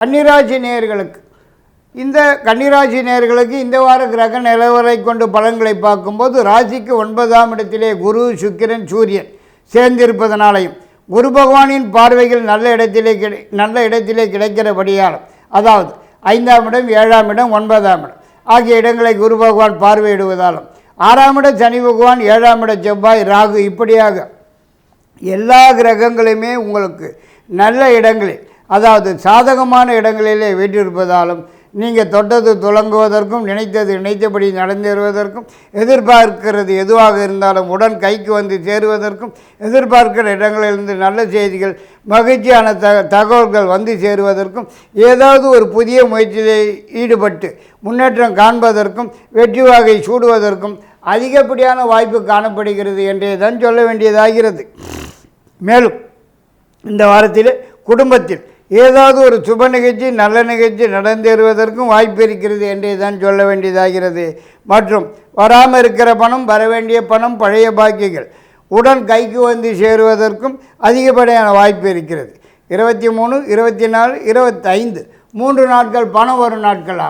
கன்னிராசி நேயர்களுக்கு இந்த கன்னிராசி நேயர்களுக்கு இந்த வார கிரக நிலவரை கொண்டு பலன்களை பார்க்கும்போது ராசிக்கு ஒன்பதாம் இடத்திலே குரு சுக்கிரன் சூரியன் சேர்ந்திருப்பதனாலையும் குரு பகவானின் பார்வைகள் நல்ல இடத்திலே கிடை நல்ல இடத்திலே கிடைக்கிறபடியால் அதாவது ஐந்தாம் இடம் ஏழாம் இடம் ஒன்பதாம் இடம் ஆகிய இடங்களை குரு பகவான் பார்வையிடுவதாலும் ஆறாம் இடம் சனி பகவான் ஏழாம் இட செவ்வாய் ராகு இப்படியாக எல்லா கிரகங்களுமே உங்களுக்கு நல்ல இடங்களில் அதாவது சாதகமான இடங்களிலே வீற்றிருப்பதாலும் நீங்கள் தொட்டது துலங்குவதற்கும் நினைத்தது நினைத்தபடி நடந்தேறுவதற்கும் எதிர்பார்க்கிறது எதுவாக இருந்தாலும் உடன் கைக்கு வந்து சேருவதற்கும் எதிர்பார்க்கிற இடங்களிலிருந்து நல்ல செய்திகள் மகிழ்ச்சியான த தகவல்கள் வந்து சேருவதற்கும் ஏதாவது ஒரு புதிய முயற்சியில் ஈடுபட்டு முன்னேற்றம் காண்பதற்கும் வெற்றி வாகை சூடுவதற்கும் அதிகப்படியான வாய்ப்பு காணப்படுகிறது என்றே தான் சொல்ல வேண்டியதாகிறது. மேலும் இந்த வாரத்தில் குடும்பத்தில் ஏதாவது ஒரு சுப நிகழ்ச்சி நல்ல நிகழ்ச்சி நடந்தேறுவதற்கும் வாய்ப்பு இருக்கிறது என்றே தான் சொல்ல வேண்டியதாகிறது. மற்றும் வராமல் இருக்கிற பணம் வர வேண்டிய பணம் பழைய பாக்கியங்கள் உடன் கைக்கு வந்து சேருவதற்கும் அதிகப்படியான வாய்ப்பு இருக்கிறது. இருபத்தி மூணு இருபத்தி நாலு இருபத்தைந்து மூன்று நாட்கள் பணம் வரும் நாட்கள் ஆகும்.